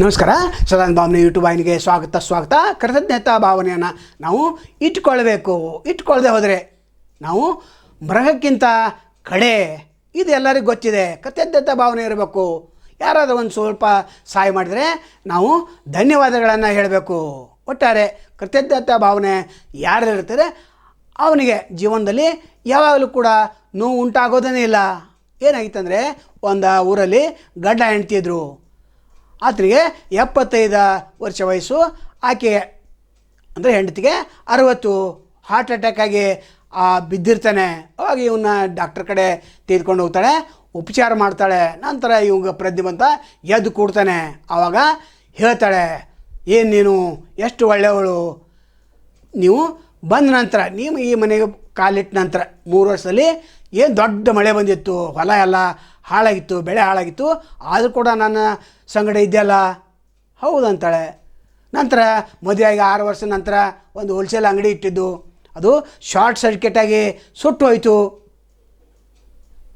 ನಮಸ್ಕಾರ. ಸದಾನಂದ ಭಾವನೆ ಯೂಟ್ಯೂಬ್ ಆಯ್ನಿಗೆ ಸ್ವಾಗತ ಸ್ವಾಗತ. ಕೃತಜ್ಞತಾ ಭಾವನೆಯನ್ನು ನಾವು ಇಟ್ಕೊಳ್ಬೇಕು ಇಟ್ಕೊಳ್ಳದೆ ಹೋದರೆ ನಾವು ಮೃಗಕ್ಕಿಂತ ಕಡೆ ಇದು ಎಲ್ಲರಿಗೂ ಗೊತ್ತಿದೆ. ಕೃತಜ್ಞತಾ ಭಾವನೆ ಇರಬೇಕು. ಯಾರಾದರೂ ಒಂದು ಸ್ವಲ್ಪ ಸಹಾಯ ಮಾಡಿದರೆ ನಾವು ಧನ್ಯವಾದಗಳನ್ನು ಹೇಳಬೇಕು. ಒಟ್ಟಾರೆ ಕೃತಜ್ಞತಾ ಭಾವನೆ ಯಾರಿರ್ತಾರೆ ಅವನಿಗೆ ಜೀವನದಲ್ಲಿ ಯಾವಾಗಲೂ ಕೂಡ ನೋವು ಉಂಟಾಗೋದೇ ಇಲ್ಲ. ಏನಾಗಿತ್ತಂದರೆ, ಒಂದು ಊರಲ್ಲಿ ಗಡ್ಡ ಹೆಂಡ್ತಿದ್ರು ಆತನಿಗೆ ಎಪ್ಪತ್ತೈದು ವರ್ಷ ವಯಸ್ಸು, ಆಕೆ ಅಂದರೆ ಹೆಂಡತಿಗೆ ಅರವತ್ತು ಹಾರ್ಟ್ ಅಟ್ಯಾಕಾಗಿ ಆ, ಬಿದ್ದಿರ್ತಾನೆ. ಅವಾಗ ಇವನ್ನ ಡಾಕ್ಟರ್ ಕಡೆ ತೆಗೆದುಕೊಂಡು ಹೋಗ್ತಾಳೆ, ಉಪಚಾರ ಮಾಡ್ತಾಳೆ. ನಂತರ ಇವಾಗ ಪ್ರಜ್ಞೆ ಎದ್ದು ಕೂಡ್ತಾನೆ. ಆವಾಗ ಹೇಳ್ತಾಳೆ, ಏನು ನೀನು? ಎಷ್ಟು ಒಳ್ಳೆಯವಳು? ನೀವು ಬಂದ ನಂತರ, ನೀವು ಈ ಮನೆಗೆ ಕಾಲಿಟ್ಟ ನಂತರ ಮೂರು ವರ್ಷದಲ್ಲಿ ಏನು ದೊಡ್ಡ ಮಳೆ ಬಂದಿತ್ತು, ಹೊಲ ಎಲ್ಲ ಹಾಳಾಗಿತ್ತು, ಬೆಳೆ ಹಾಳಾಗಿತ್ತು, ಆದರೂ ಕೂಡ ನನ್ನ ಸಂಗಡ ಇದೆಯಲ್ಲ? ಹೌದಂತಾಳೆ. ನಂತರ ಮದುವೆಯಾಗಿ ಆರು ವರ್ಷ ನಂತರ ಒಂದು ಹೋಲ್ಸೇಲ್ ಅಂಗಡಿ ಇಟ್ಟಿದ್ದು. ಅದು ಶಾರ್ಟ್ ಸರ್ಕ್ಯೂಟಾಗಿ ಸುಟ್ಟು ಹೋಯಿತು.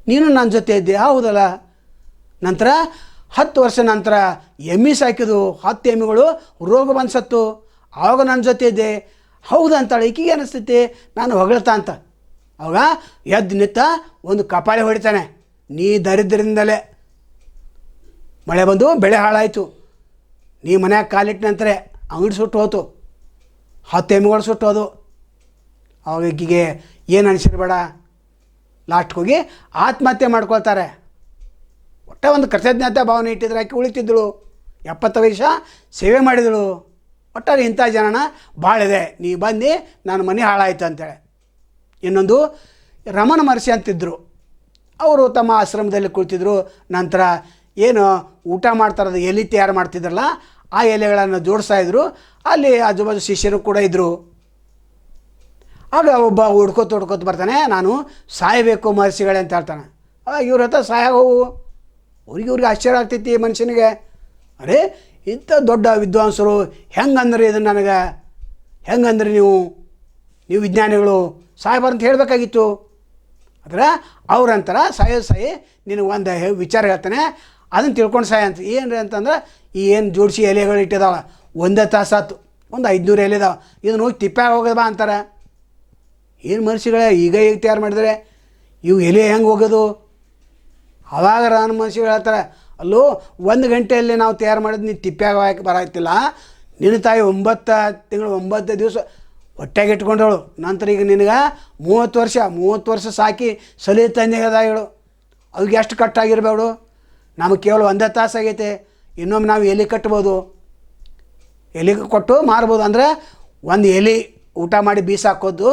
ನೀನು ನನ್ನ ಜೊತೆ ಇದ್ದೆ, ಹೌದಲ್ಲ? ನಂತರ ಹತ್ತು ವರ್ಷ ನಂತರ ಎಮ್ಮಿ ಸಾಕಿದು ಹತ್ತು ಎಮ್ಮಿಗಳು ರೋಗ ಬಂದು ಸತ್ತು. ಆವಾಗ ನನ್ನ ಜೊತೆ ಇದ್ದೆ. ಹೌದು ಅಂತಾಳೆ. ಈಕಿಗೆ ಅನಿಸ್ತೈತಿ, ನಾನು ಹೊಗಳ್ತಾ ಅಂತ. ಅವಾಗ ಎದ್ದು ನಿತ್ತ ಒಂದು ಕಪಾಳೆ ಹೊಡಿತಾನೆ. ನೀ ದರಿದ್ರಿಂದಲೇ ಮಳೆ ಬಂದು ಬೆಳೆ ಹಾಳಾಯಿತು. ನೀ ಮನ್ಯಾಗ ಕಾಲಿಟ್ಟ ನಂತರ ಅಂಗಡಿ ಸುಟ್ಟು ಹೋತು. ಹತ್ತು ಎಮ್ಮೆಗಳು ಸುಟ್ಟು ಹೋದು. ಅವಾಗ ಈಕಿಗೆ ಏನು ಅನಿಸಿರ್ಬೇಡ ಲಾಸ್ಟ್ಗೆ ಹೋಗಿ ಆತ್ಮಹತ್ಯೆ ಮಾಡ್ಕೊಳ್ತಾರೆ. ಒಟ್ಟ ಒಂದು ಕೃತಜ್ಞತೆ ಭಾವನೆ ಇಟ್ಟಿದ್ರೆ ಆಕೆ ಉಳಿತಿದ್ದಳು. ಎಪ್ಪತ್ತು ವರ್ಷ ಸೇವೆ ಮಾಡಿದಳು. ಒಟ್ಟಾರೆ ಇಂಥ ಜನನ ಭಾಳಿದೆ ನೀ ಬಂದು ನನ್ನ ಮನೆ ಹಾಳಾಯ್ತು ಅಂತೇಳಿ. ಇನ್ನೊಂದು, ರಮಣ ಮಹರ್ಷಿ ಅಂತಿದ್ದರು ಅವರು ತಮ್ಮ ಆಶ್ರಮದಲ್ಲಿ ಕುಳಿತಿದ್ರು. ನಂತರ ಏನು ಊಟ ಮಾಡ್ತಾರದ ಎಲೆ ತಯಾರು ಮಾಡ್ತಿದ್ರಲ್ಲ, ಆ ಎಲೆಗಳನ್ನು ಜೋಡಿಸ್ತಾ ಇದ್ರು. ಅಲ್ಲಿ ಆಜುಬಾಜು ಶಿಷ್ಯರು ಕೂಡ ಇದ್ದರು ಆಗ ಒಬ್ಬ ಹುಡ್ಕೋತ ಹುಡ್ಕೋತ ಬರ್ತಾನೆ, ನಾನು ಸಾಯಬೇಕು ಮಹರ್ಷಿಗಳೇ ಅಂತ ಹೇಳ್ತಾನೆ. ಇವ್ರ ಹತ್ರ ಸಾಯ ಹೋಗು. ಅವ್ರಿಗೆ ಇವ್ರಿಗೆ ಆಶ್ಚರ್ಯ ಆಗ್ತೈತಿ ಮನುಷ್ಯನಿಗೆ. ಅರೇ ಇಂಥ ದೊಡ್ಡ ವಿದ್ವಾಂಸರು ಹೆಂಗಂದ್ರೆ ಇದನ್ನು ನನಗೆ? ಹೆಂಗಂದ್ರೆ ನೀವು ನೀವು ವಿಜ್ಞಾನಿಗಳು? ಸಾಯಬಾರ ಅಂತ ಹೇಳಬೇಕಾಗಿತ್ತು. ಆದರೆ ಅವ್ರಂತಾರ ಸಾಯೋ ಸಾಯಿ, ನಿನಗೆ ಒಂದು ವಿಚಾರ ಹೇಳ್ತಾನೆ. ಅದನ್ನು ತಿಳ್ಕೊಂಡು ಸಾಯ ಅಂತ. ಏನು ಅಂತಂದ್ರೆ ಈ ಏನು ಜೋಡಿಸಿ ಎಲೆಗಳು ಇಟ್ಟಿದಾವೆ? ಒಂದೇ ತಾಸು ಆತು. ಒಂದು ಐದುನೂರು ಎಲೆ ಇದಾವೆ. ಇದನ್ನು ಹೋಗಿ ತಿಪ್ಪ್ಯಾಗ ಹೋಗೋದು ಬಾ ಅಂತಾರೆ. ಏನು ಮನುಷ್ಯಗಳೇ ಈಗ ಈಗ ತಯಾರು ಮಾಡಿದರೆ? ಇವು ಎಲೆ ಹೆಂಗೆ ಹೋಗೋದು? ಅವಾಗ ನಾನು ಮನುಷ್ಯಗಳು ಹೇಳ್ತಾರೆ ಅಲ್ಲೋ, ಒಂದು ಗಂಟೆಯಲ್ಲಿ ನಾವು ತಯಾರು ಮಾಡಿದ್ ನೀನು ತಿಪ್ಪ್ಯಾಗ ಹಾಕಿ ಬರಾಯ್ತಿಲ್ಲ. ನಿನ್ನ ತಾಯಿ ಒಂಬತ್ತು ತಿಂಗಳು, ಒಂಬತ್ತು ದಿವಸ ಹೊಟ್ಟೆಗೆ ಇಟ್ಕೊಂಡವಳು. ನಂತರ ಈಗ ನಿನಗೆ ಮೂವತ್ತು ವರ್ಷ ಮೂವತ್ತು ವರ್ಷ ಸಾಕಿ ಸಲಿ ತಂದೆಗದ ಹೇಳು ಅವ್ರಿಗೆ ಎಷ್ಟು ಕಟ್ಟಾಗಿರ್ಬೇಡು? ನಮಗೆ ಕೇವಲ ಒಂದೇ ತಾಸು ಆಗೈತೆ. ಇನ್ನೊಮ್ಮೆ ನಾವು ಎಲೆ ಕಟ್ಬೋದು. ಎಲೆ ಕೊಟ್ಟು ಮಾರ್ಬೋದು. ಅಂದರೆ ಒಂದು ಎಲೆ ಊಟ ಮಾಡಿ ಬೀಸಾಕೋದು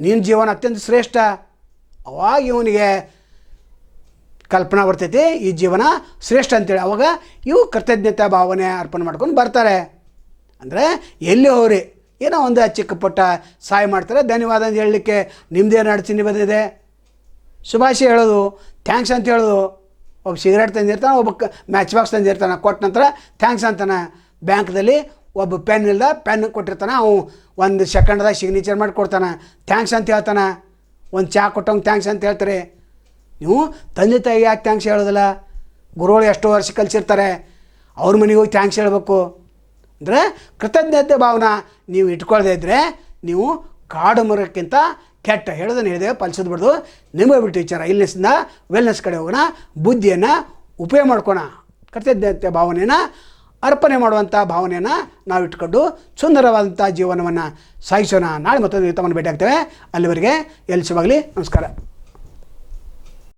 ನಿನ್ನ ಜೀವನ ಅತ್ಯಂತ ಶ್ರೇಷ್ಠ. ಅವಾಗ ಇವನಿಗೆ ಕಲ್ಪನಾ ಬರ್ತೈತಿ, ಈ ಜೀವನ ಶ್ರೇಷ್ಠ ಅಂತೇಳಿ. ಅವಾಗ ಇವು ಕೃತಜ್ಞತಾ ಭಾವನೆ ಅರ್ಪಣೆ ಮಾಡ್ಕೊಂಡು ಬರ್ತಾರೆ. ಅಂದರೆ ಎಲ್ಲಿ ಹೋಗ್ರಿ? ಏನೋ ಒಂದು ಚಿಕ್ಕ ಪುಟ್ಟ ಸಹಾಯ ಮಾಡ್ತಾರೆ. ಧನ್ಯವಾದ ಅಂತ ಹೇಳಲಿಕ್ಕೆ ನಿಮ್ಮದೇನು ಅಡಚಣೆ ಬಂದಿದೆ ಶುಭಾಶಯ ಹೇಳೋದು ಥ್ಯಾಂಕ್ಸ್ ಅಂತ ಹೇಳೋದು. ಒಬ್ಬ ಸಿಗರೇಟ್ ತಂದಿರ್ತಾನೆ, ಒಬ್ಬ ಮ್ಯಾಚ್ ಬಾಕ್ಸ್ ತಂದಿರ್ತಾನೆ. ಕೊಟ್ಟ ನಂತರ ಥ್ಯಾಂಕ್ಸ್ ಅಂತಾನೆ. ಬ್ಯಾಂಕ್ದಲ್ಲಿ ಒಬ್ಬ ಪೆನ್ ಇಲ್ಲದ ಪೆನ್ ಕೊಟ್ಟಿರ್ತಾನೆ. ಅವು ಒಂದು ಸೆಕೆಂಡ್ದಾಗ ಸಿಗ್ನೇಚರ್ ಮಾಡಿ ಕೊಡ್ತಾನೆ ಥ್ಯಾಂಕ್ಸ್ ಅಂತ ಹೇಳ್ತಾನೆ. ಒಂದು ಚಹಾ ಕೊಟ್ಟಂಗೆ ಥ್ಯಾಂಕ್ಸ್ ಅಂತ ಹೇಳ್ತಾರೆ. ನೀವು ತಂದೆ ತಾಯಿಗೆ ಯಾಕೆ ಥ್ಯಾಂಕ್ಸ್ ಹೇಳೋದಿಲ್ಲ? ಗುರುಗಳು ಎಷ್ಟೋ ವರ್ಷ ಕಲಿಸಿರ್ತಾರೆ. ಅವ್ರ ಮನೆಗೆ ಹೋಗಿ ಥ್ಯಾಂಕ್ಸ್ ಹೇಳಬೇಕು. ಅಂದರೆ ಕೃತಜ್ಞತೆ ಭಾವನ ನೀವು ಇಟ್ಕೊಳ್ಳದೇ ಇದ್ದರೆ ನೀವು ಕಾಡು ಮರಕ್ಕಿಂತ ಕೆಟ್ಟ ಹೇಳೋದನ್ನು ಹೇಳಿದೆ ಪಲ್ಸೋದು ಬಿಡ್ದು ನಿಮಗೆ ಬಿಟ್ಟು ವಿಚಾರ. ಇಲ್ನೆಸ್ಸಿಂದ ವೆಲ್ನೆಸ್ ಕಡೆ ಹೋಗೋಣ, ಬುದ್ಧಿಯನ್ನು ಉಪಯೋಗ ಮಾಡ್ಕೋಣ. ಕೃತಜ್ಞತೆ ಭಾವನೆಯನ್ನು ಅರ್ಪಣೆ ಮಾಡುವಂಥ ಭಾವನೆಯನ್ನು ನಾವು ಇಟ್ಕೊಂಡು ಸುಂದರವಾದಂಥ ಜೀವನವನ್ನು ಸಾಗಿಸೋಣ. ನಾಳೆ ಮತ್ತೊಂದು ತಮ್ಮನ್ನು ಭೇಟಿ ಆಗ್ತೇವೆ ಅಲ್ಲಿವರೆಗೆ ಎಲ್ಲಿ ಶುಭಾಗಲಿ ನಮಸ್ಕಾರ.